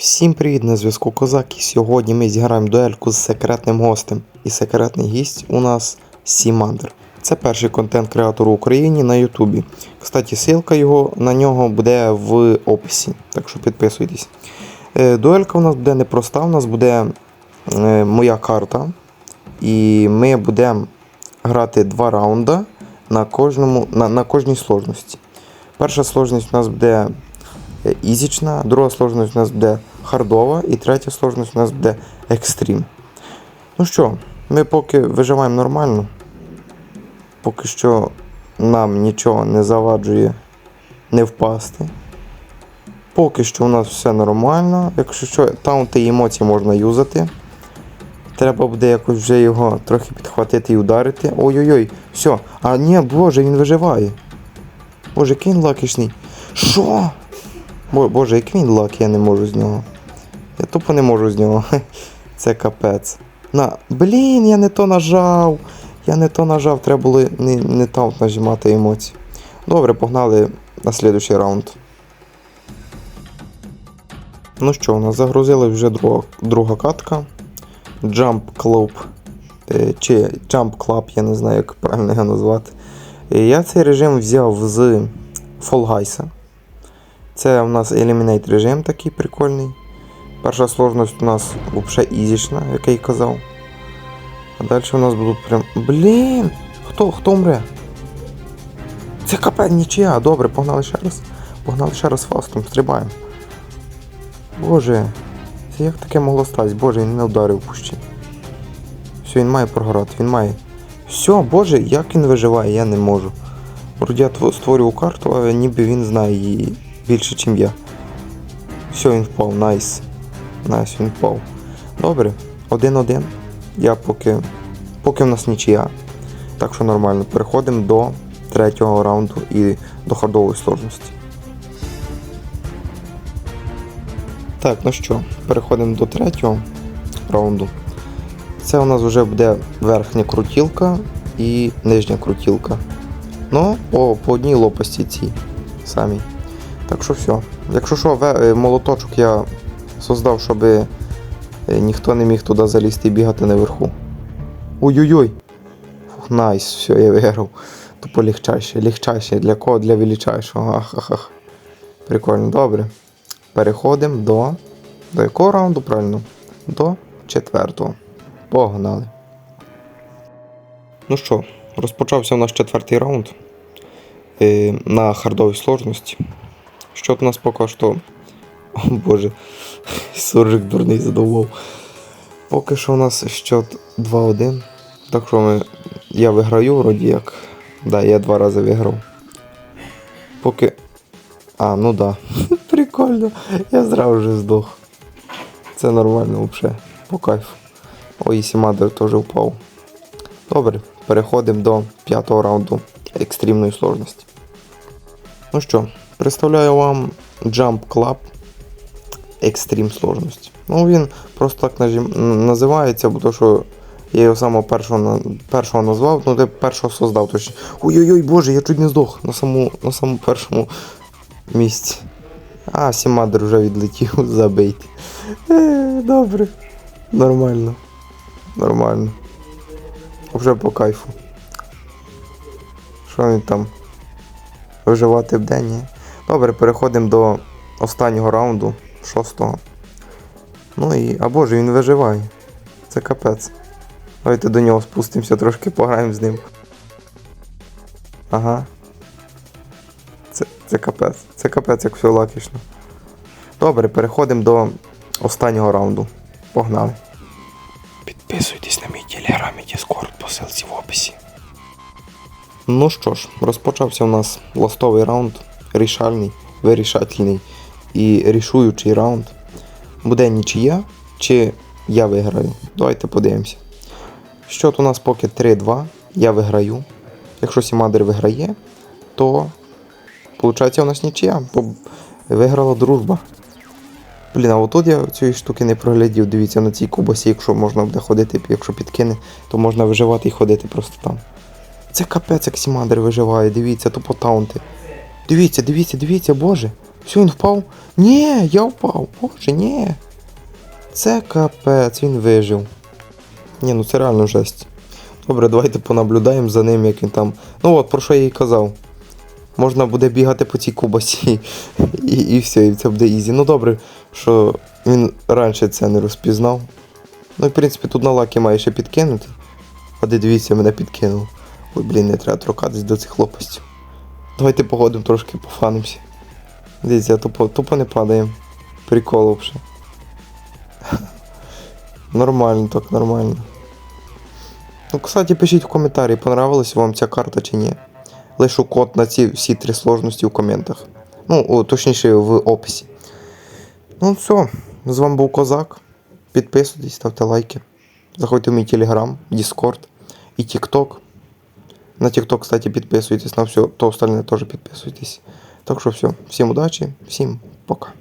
Всім привіт на зв'язку Козак. І сьогодні ми зіграємо дуельку з секретним гостем. І секретний гість у нас Сімандр. Це перший контент-креатор у Україні на Ютубі. Кстати, ссылка його на нього буде в описі, так що підписуйтесь. Е, Дуелька у нас буде непроста, у нас буде е, моя карта. І ми будемо грати два раунди на, кожному, на, на кожній сложності. Перша сложність у нас буде е, ізічна, друга сложність у нас буде хардова, і третя сложність у нас буде екстрім. Ну що, ми поки виживаємо нормально. Поки що нам нічого не заваджує не впасти. Поки що у нас все нормально. Якщо що, таунти і емоції можна юзати. Треба буде якось вже його трохи підхватити і ударити. Ой-ой-ой, все. А ні, боже, він виживає. Боже, він лакішний. Що? Бо- Боже, як він лак, я не можу з нього. Я тупо не можу з нього. Це капець. На. Блін, я не то нажав. Я не то нажав, треба було не, не таунт нажимати емоції. Добре, погнали на слідуючий раунд. Ну що, у нас загрузили вже друга, друга катка. Jump Club. Е, Чи Jump Club, я не знаю, як правильно його назвати. Е, Я цей режим взяв з Fall Guys. Це у нас Eliminate режим такий прикольний. Перша сложність у нас взагалі ізічна, як я й казав. А далі у нас будуть прям. Блін! Хто хто мре? Це капець нічия. Добре, погнали ще раз. Погнали ще раз фастом, стрибаємо. Боже, це як таке могло статись? Боже, він не вдарив пущі. Все, він має програти, він має. Все, боже, як він виживає, я не можу. Вроді я створював карту, але ніби він знає її більше, ніж я. Все, він впав, найс. Найс, він впав. Добре, один-один. Я поки. Поки в нас нічия. Так що нормально. Переходимо до третього раунду і до хардової сложності. Так, ну що, переходимо до третього раунду. Це у нас вже буде верхня крутілка і нижня крутілка. Ну, по, по одній лопасті цій самій. Так що все. Якщо що, е, молоточок я создав, щоб е, ніхто не міг туди залізти і бігати наверху. Ой-ой-ой. Фух, найс, все, я виграв. Тупо легчайше, легчайше. Для кого? Для величайшого. Ах-ах-ах. Прикольно, добре. Переходимо до. До якого раунду, правильно? До четвертого. Погнали. Ну що, розпочався у нас четвертий раунд е, на хардовій сложності. Що у нас поки що. О боже, суржик дурний задовбав. Поки що у нас счет 2-1. Так що ми... я виграю вроді як. Да, я два рази виграв. Поки. А, ну да. Прикольно. Я зразу вже здох. Це нормально взагалі. По кайфу. Ой, Сімадер теж впав. Добре, переходимо до п'ятого раунду екстремної сложності. Ну що, представляю вам Jump Club Extreme сложності. Ну він просто так називається, бо то, що я його самого першого, першого назвав, ну де першого создав. Точно. Ой-ой-ой, боже, я чуть не здох на самому, на самому першому місці. А, Сімадер вже відлетів, забийте. Е, добре. Нормально. Нормально. Вже по кайфу. Що він там? Виживати в день? Добре, переходимо до останнього раунду, шостого. Ну і. А боже, він виживає. Це капець. Давайте до нього спустимося, трошки пограємо з ним. Ага. Це, це капець. Це капець, як все лакішно. Добре, переходимо до останнього раунду. Погнали. Підписуйтесь на мій телеграм і Discord по ссылці в описі. Ну що ж, розпочався у нас ластовий раунд, рішальний, вирішательний і рішуючий раунд. Буде нічия, чи я виграю. Давайте подивимося. Счет у нас поки 3-2, я виграю. Якщо Сімадер виграє, то виходить у нас нічия, бо виграла дружба. Блін, а отут я цієї штуки не проглядів. Дивіться на цій кубасі, якщо можна буде ходити, якщо підкине, то можна виживати і ходити просто там. Це капець, як Сімандер виживає, дивіться, тупо таунти. Дивіться, дивіться, дивіться, боже. Все, він впав? Ні, я впав. Боже, ні. Це капець, він вижив. Ні, ну це реально жесть. Добре, давайте понаблюдаємо за ним, як він там. Ну от, про що я і казав. Можна буде бігати по цій кубасі. І, і все, і це буде ізі. Ну добре, що він раніше це не розпізнав. Ну, в принципі, тут на лаки має ще підкинути. А дивіться, мене підкинув. Ой, блін, не треба торкатись до цих лопастів. Давайте погодимо трошки пофанимося. Дивіться, тупо, тупо не падаємо. Прикол взагалі. Нормально так, нормально. Ну, кстати, пишіть в коментарі, понравилась вам ця карта чи ні. Лишу код на ці всі три сложності в коментах. Ну, точніше, в описі. Ну, все. З вами був Козак. Підписуйтесь, ставте лайки. Заходьте в мій телеграм, Discord і TikTok. На TikTok, кстати, підписуйтесь, на все, то остальне тоже підписуйтесь. Так що все, всем удачи, всем пока.